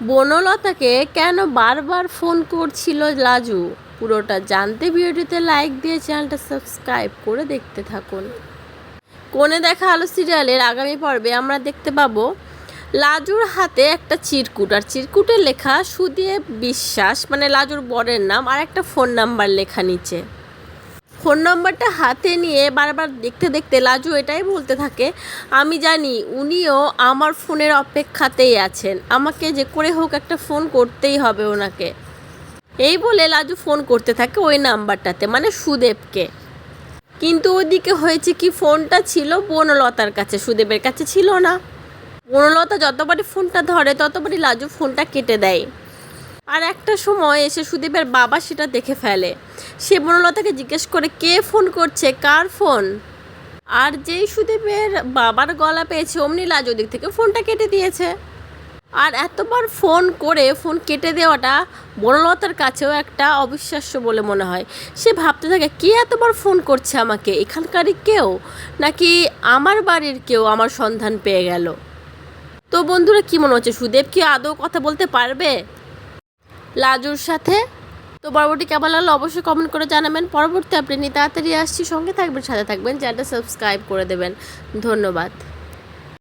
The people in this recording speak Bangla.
বনলতাকে কেন বারবার ফোন করছিল লাজু? পুরোটা জানতে ভিডিওটিতে লাইক দিয়ে চ্যানেলটা সাবস্ক্রাইব করে দেখতে থাকুন। কোণে দেখা আলো সিরিয়ালের আগামী পর্বে আমরা দেখতে পাবো লাজুর হাতে একটা চিরকুট। আর চিরকুটে লেখা সুদেব বিশ্বাস মানে লাজুর বরের নাম, আর একটা ফোন নাম্বার লেখা নিচে। ফোন নাম্বারটা হাতে নিয়ে বারবার দেখতে দেখতে লাজু এটাই বলতে থাকে, আমি জানি উনিও আমার ফোনের অপেক্ষাতেই আছেন, আমাকে যে করে হোক একটা ফোন করতেই হবে ওনাকে। এই বলে লাজু ফোন করতে থাকে ওই নাম্বারটাতে মানে সুদেবকে। কিন্তু ওদিকে হয়েছে কি, ফোনটা ছিল বনলতার কাছে, সুদেবের কাছে ছিল না। বনলতা যতবারই ফোনটা ধরে, ততবারই লাজু ফোনটা কেটে দেয়। আর একটা সময় এসে সুদীপের বাবা সেটা দেখে ফেলে। সে বনলতাকে জিজ্ঞেস করে, কে ফোন করছে? কার ফোন? আর যেই সুদীপের বাবার গলা পেয়েছে, অমনি লাজ ওদিক থেকে ফোনটা কেটে দিয়েছে। আর এতবার ফোন করে ফোন কেটে দেওয়াটা বনলতার কাছেও একটা অবিশ্বাস্য বলে মনে হয়। সে ভাবতে থাকে, কে এতবার ফোন করছে আমাকে? এখানকারই কেউ? নাকি আমার বাড়ির কেউ আমার সন্ধান পেয়ে গেল? তো বন্ধুরা, কী মনে হচ্ছে? সুদেব কি আদৌ কথা বলতে পারবে? লাজুর সাথে। তো পরবর্তী কেমন লাগল অবশ্যই কমেন্ট করে জানাবেন। পরবর্তী আপনি তাড়াতাড়ি আসছি। সঙ্গে থাকবেন, সাথে থাকবেন। চ্যানেলটা সাবস্ক্রাইব করে দেবেন। ধন্যবাদ।